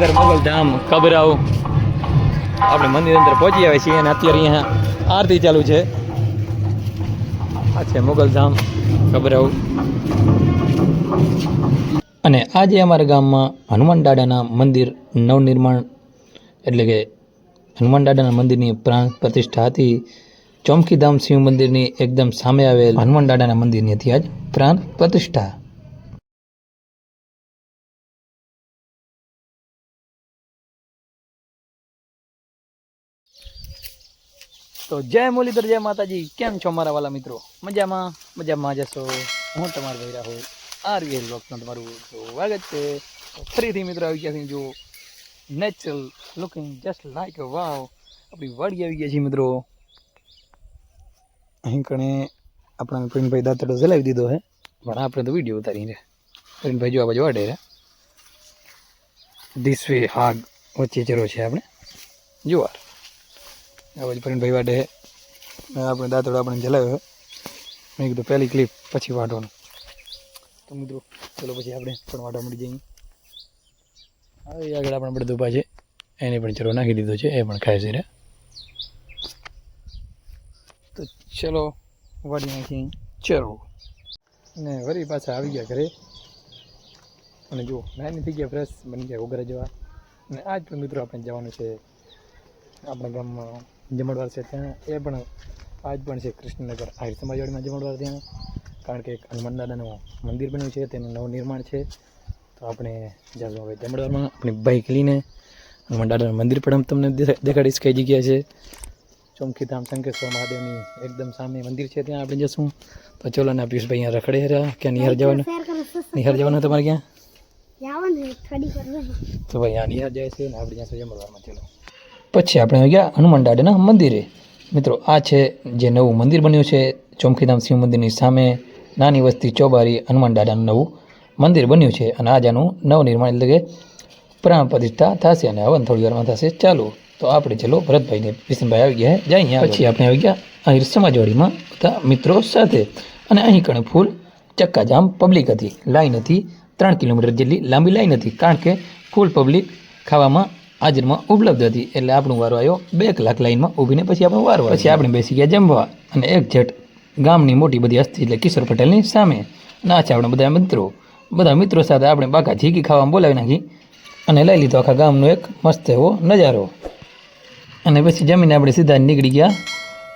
મણિધર મોગલધામ કબરાઓ આપણે મંદિર અંદર પહોંચી આવે છીએ અને અત્યારે અહીંયા આરતી ચાલુ છે. આ છે મોગલધામ કબરાઓ અને આજે અમારા ગામમાં હનુમાન દાદાના મંદિર નવનિર્માણ, એટલે કે હનુમાન દાદાના મંદિરની પ્રાણ પ્રતિષ્ઠા હતી. ચોમકીધામ શિવ મંદિરની એકદમ સામે આવેલ હનુમાન દાદાના મંદિરની હતી આજ પ્રાણ પ્રતિષ્ઠા. તો જય મુરલીધર, જય માતાજી. કેમ છો મારા વાલા મિત્રો? મજામાં? મજામાં જશો હું તમારો ભાઈ રાહુલ આરવીએલ બ્લોગમાં તમારું સ્વાગત છે. ફરીથી મિત્રો આવી ગયા છે જો natural looking just like wow આપણી વાડી આવી ગયા છે મિત્રો. અહીં કણે આપણા પ્રિન્ટભાઈ દાંતડો ચલાવી દીધો હે. પણ આપણે તો વીડિયો ઉતારી છે પ્રિન્ટભાઈ જો આ બાજુ વાડે ધીસ વે હાગ વચ્ચે ચરો છે આપણે. જુવાર. આ બાજુ પ્રિન્ટભાઈ વાડે આપણે દાંતડો આપણે જલાવ્યો મેં કીધું પહેલી ક્લિપ પછી વાટવાનું તો મિત્રો, ચલો પછી આપણે પણ વાટવા મળી જઈએ. હવે આગળ આપણે બધા ઊભા છે. એને પણ ચરો નાખી દીધો છે, એ પણ ખાય છે રે. તો ચલો વાડી નાખી ચરો ને વળી પાછા આવી ગયા ઘરે. અને જુઓ, નાની થઈ ગયા ફ્રેશ બની ગયા ઉઘરા જવા. અને આજ પણ મિત્રો આપણે જવાનું છે આપણા ગામમાં જમણવાર છે ત્યાં એ પણ આજ પણ છે કૃષ્ણનગર. આહિર સમાજવાડીમાં જમણવાર ત્યાં. કારણ કે એક હનુમાન દાદાનું મંદિર બન્યું છે તેનું નવું નિર્માણ છે. તો આપણે જાશું હવે જમણવારમાં. આપણી બાઇક લઈને હનુમાન દાદાનું મંદિર પણ તમને દેખાડીશ કઈ જગ્યા છે. ચોમકીધામ શંકેશ્વર મહાદેવની એકદમ સામે મંદિર છે ત્યાં આપણે જશું. તો ચલો ને પિયુષભાઈ અહીંયા રખડે રહ્યા. ક્યાં નિહાર જવાનું? નિહાર જવાનું તમારે ક્યાં? તો ભાઈ આ નિહાર જાય છે ને આપણે જ્યાં સુધી જમણવારમાં. ચલો. પછી આપણે ગયા હનુમાન દાદાના મંદિરે. મિત્રો, આ છે જે નવું મંદિર બન્યું છે, ચોમખીધામ શિવ મંદિરની સામે નાની વસ્તી ચોબારી હનુમાન દાદાનું નવું મંદિર બન્યું છે અને આજ આનું નવનિર્માણ એટલે કે પ્રાણ પ્રતિષ્ઠા થશે અને હવન થોડી વારમાં થશે ચાલુ. તો આપણે ચલો ભરતભાઈને, વિષ્ણુભાઈ આવી ગયા જાય પછી આપણે આવી ગયા અહીં સમાજવાડીમાં બધા મિત્રો સાથે. અને અહીં કણે ફૂલ ચક્કાજામ પબ્લિક હતી. લાઈન હતી ત્રણ કિલોમીટર જેટલી લાંબી લાઈન હતી. કારણ કે ફૂલ પબ્લિક ખાવામાં હાજરમાં ઉપલબ્ધ હતી એટલે આપણું વારો આવ્યો બે કલાક લાઈનમાં ઊભીને પછી આપણો વારો. પછી આપણે બેસી ગયા જમવા અને એક જેટ ગામની મોટી બધી હસ્તી એટલે કિશોર પટેલની સામે ના છે આપણા બધા મિત્રો. બધા મિત્રો સાથે આપણે બાકા ઝીકી ખાવામાં બોલાવી નાખી અને લઈ લીધો આખા ગામનો એક મસ્ત એવો નજારો. અને પછી જમીને આપણે સીધા નીકળી ગયા.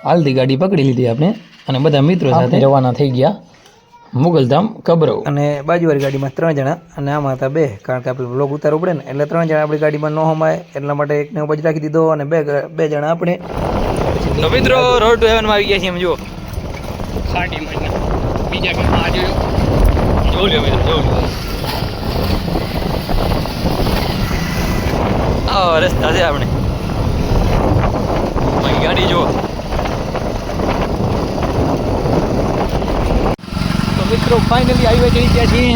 હાલતી ગાડી પકડી લીધી આપણે અને બધા મિત્રો સાથે રવાના થઈ ગયા. મુગલધામ કબરવ. અને બાજુવાળી ગાડીમાં ત્રણ જણા અને આમાં હતા બે કારણ કે આપણે બ્લોગ ઉતારવું પડે ને એટલે ત્રણ જણા આપણી ગાડીમાં ન હમાય એટલા માટે એકને બાજુ રાખી દીધો અને બે બે જણા આપણે તો મિત્રો રોડ ટુ હેવનમાં આવી ગયા છીએ એમ જુઓ. બીજા મિત્રો આ રસ્તા છે આપણે. ગાડી જુઓ. મિત્રો ફાઇનલી હાઈવે ચડી ગયા છીએ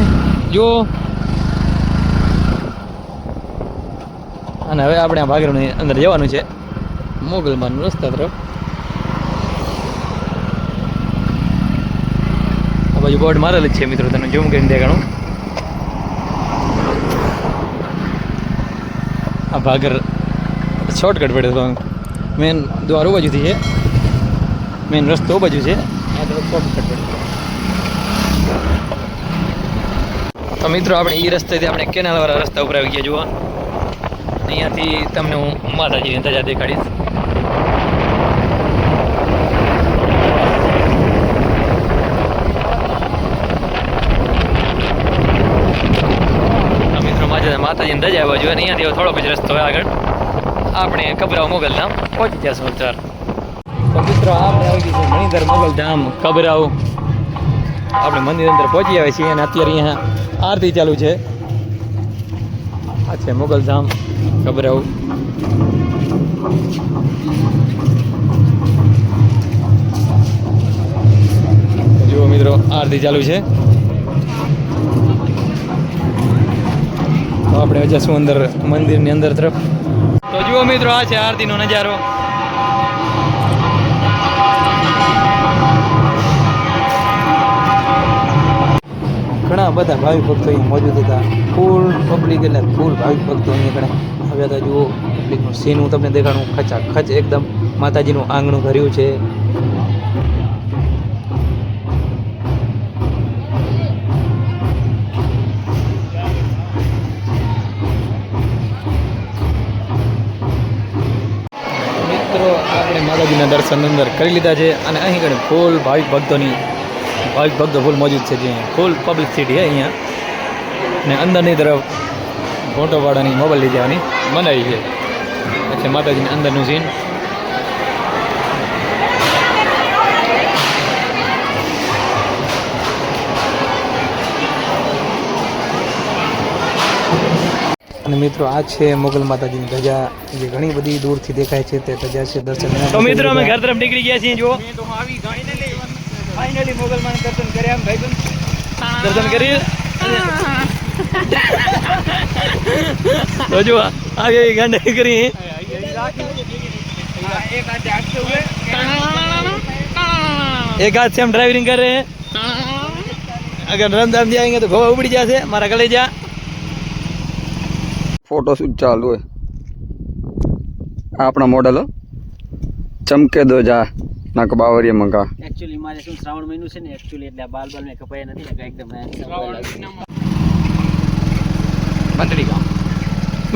જો. અને હવે આપણે આ ભાગરની અંદર જવાનું છે. મોગલમાનનું રસ્તા તરફ. આ બાજુ બોર્ડ મારેલ જ છે મિત્રો તમે ઝૂમ કરીને દેખાણું. આ ભાગર શોર્ટકટ પડે તો મેન દ્વાર બાજુથી છે. મેન રસ્તો બાજુ છે. આ તરફ શોર્ટકટ પડે તો મિત્રો, આપણે એ રસ્તેથી આપણે કેનાલવાળા રસ્તા ઉપર આવી ગયા, જુઓ. અહીંયાથી તમને હું માતાજીની ધજા દેખાડીશ. મિત્રો માજા માતાજીની ધજા આવવા જોઈએ અહીંયાથી થોડોક જ રસ્તો આગળ. આપણે કબરાવ મોગલધામ પહોંચી જશું ચાર તો મિત્રો આપણે આવી ગયું છે મણિધર મોગલધામ કબરાવ આપણે મંદિર અંદર પહોંચી આવ્યા છીએ અને અત્યારે અહીંયા આરતી ચાલુ છે. આ છે મોગલધામ આવું. જુઓ મિત્રો, આરતી ચાલુ છે. તો આપણે જશું અંદર, મંદિરની અંદર તરફ. તો જુઓ મિત્રો, આ છે આરતીનો નજારો. ઘણા બધા ભાવિક ભક્તો અહીંયા મોજૂદ હતા. ફૂલ પબ્લિક એટલે ફૂલ ભાવિક ભક્તો અહીંયા કણે આવ્યા હતા જુઓ પબ્લિકનું સીન હું તમને દેખાડું. ખચા ખચ એકદમ માતાજીનું આંગણું ભર્યું છે. મિત્રો, આપણે માતાજીના દર્શન અંદર કરી લીધા છે અને અહીં આગળ ફૂલ ભાવિક ભક્તોની ભાવિક ભક્તો ફૂલ મોજૂદ છે જે ફૂલ પબ્લિસિટી છે અહીંયા. અને અંદરની તરફ ફોટો પાડવાની મોબાઈલ લઈ જવાની મનાઈ છે. પછી માતાજીની અંદરનું સીન અને મિત્રો આ છે મોગલ માતાજીની ધજા. જે ઘણી બધી દૂરથી દેખાય છે તે ધજા છે. દર્શન તો મિત્રો અમે ઘર તરફ નીકળી ગયા છીએ જો ફાઇનલી મોગલમાં દર્શન કર્યા એમ ભાઈ દર્શન કરી તો જો આ કરી. એક હાથ છે એમ ડ્રાઇવિંગ કરે. અગર રમધામ જાયંગે તો ઘોવા ઉબડી જશે મારા ગળે જા ફોટોશૂટ ચાલુ હોય. આપણા મોડલો ચમકે દો જા. નાક બાવરીએ મંગા. એક્ચ્યુઅલી મારે શું શ્રાવણ મહિનું છે ને એક્ચ્યુઅલી એટલે બાલ બાલ મે કપાયા નથી ને એકદમ બંદડી ગામ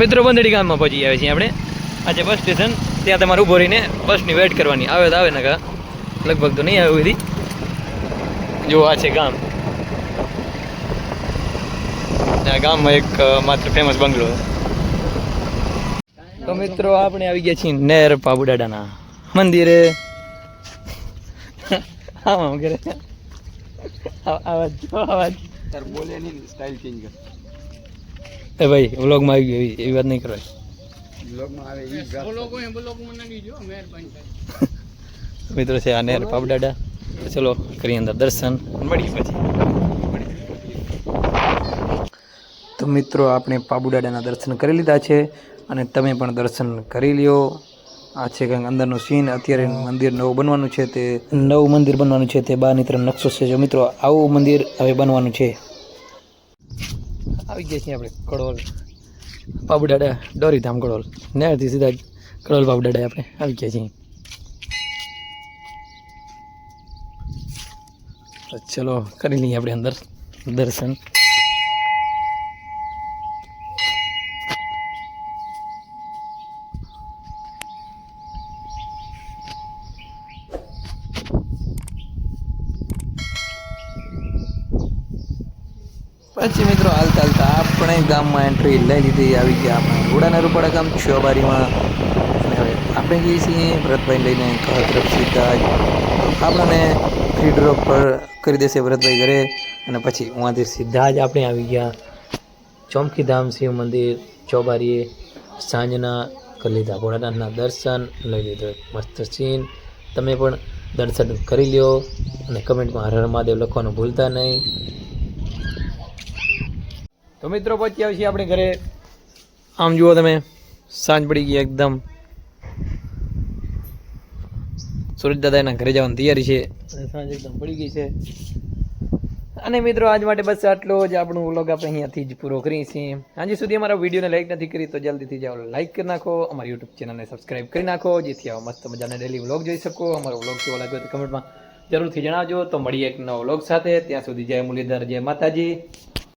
મિત્રો બંદડી ગામમાં પહોંચી આવે છે આપણે. આજે બસ સ્ટેશન ત્યાં તમારે ઊભો રહીને બસની વેઇટ કરવાની. આવે તો આવે ને કા લગભગ તો નહીં આવે બધી. જો આ છે ગામ. આ ગામમાં એક માત્ર ફેમસ બંગલો તો મિત્રો આપણે આવી ગયા છીએ નેર પાબુડાડાના મંદિરે. હા આમ કરે. આવાજ જો, આવાજ. તાર બોલે નહીં સ્ટાઇલ ચેન્જ કર. એ ભાઈ વ્લોગમાં આવી ગયો એવી વાત નહીં કરવાની. વ્લોગમાં આવે ઈ ગાત. મિત્રો છે આ નેર પાબડાડા તો ચલો કરીએ અંદર દર્શન. મળી પછી. તો મિત્રો આપણે પાબુડાડાના દર્શન કરી લીધા છે અને તમે પણ દર્શન કરી લ્યો. આ છે કંઈક અંદરનું સીન અત્યારે મંદિર નવું બનવાનું છે તે નવું મંદિર બનવાનું છે તે બહારની તરફ નકશો છે. જો મિત્રો, આવું મંદિર હવે બનવાનું છે. આવી ગયા છીએ આપણે કડોલ પાબુડાડા ડોરીધામ કડોલ. નેરથી સીધા કડોલ પાબુડાડા આપણે આવી ગયા છીએ. ચલો, કરી લઈએ આપણે અંદર દર્શન. પછી મિત્રો હાલતા હાલતા આપણે ગામમાં એન્ટ્રી લઈ લીધી આવી ગયા આપણે. ઘોડાના રૂપાડા ગામ છોબારીમાં. અને હવે આપણે જઈએ છીએ વ્રતભાઈ લઈને ઘર તરફ સીધા. આપણને ફ્રી ડ્રોપ પર કરી દેશે વ્રતભાઈ ઘરે. અને પછી ઉहाँથી સીધા જ આપણે આવી ગયા. ચોમકીધામ શિવ મંદિર, ચોબારીએ સાંજના કરી લીધા. ભોળાનાથના દર્શન લઈ લીધો. મસ્ત સીન તમે પણ દર્શન કરી લ્યો. અને કમેન્ટમાં હર હર મહાદેવ લખવાનું ભૂલતા નહીં. તો મિત્રો પહોંચ્યા છીએ આપણે ઘરે. આમ જુઓ તમે, સાંજ પડી ગઈ એકદમ. સુરજ દાદાના ઘરે જવાની તૈયારી છે. સાંજ એકદમ પડી ગઈ છે. અને મિત્રો આજ માટે બસ આટલો જ આપણું વ્લોગ આપણે અહીંયાથી જ પૂરો કરીએ છીએ. હજી સુધી અમારા વિડીયોને લાઈક નથી કરી તો જલ્દીથી જાઓ લાઈક કરી નાખો. અમારી યુટ્યુબ ચેનલને સબસ્ક્રાઈબ કરી નાખો. જેથી આવા મસ્ત મજાના ડેલી વ્લોગ જોઈ શકો. અમારો વ્લોગ કેવો લાગ્યો તો કમેન્ટમાં જરૂરથી જણાવજો. તો મળીએ એક નવો વ્લોગ સાથે. ત્યાં સુધી જય મુરલીધર, જય માતાજી.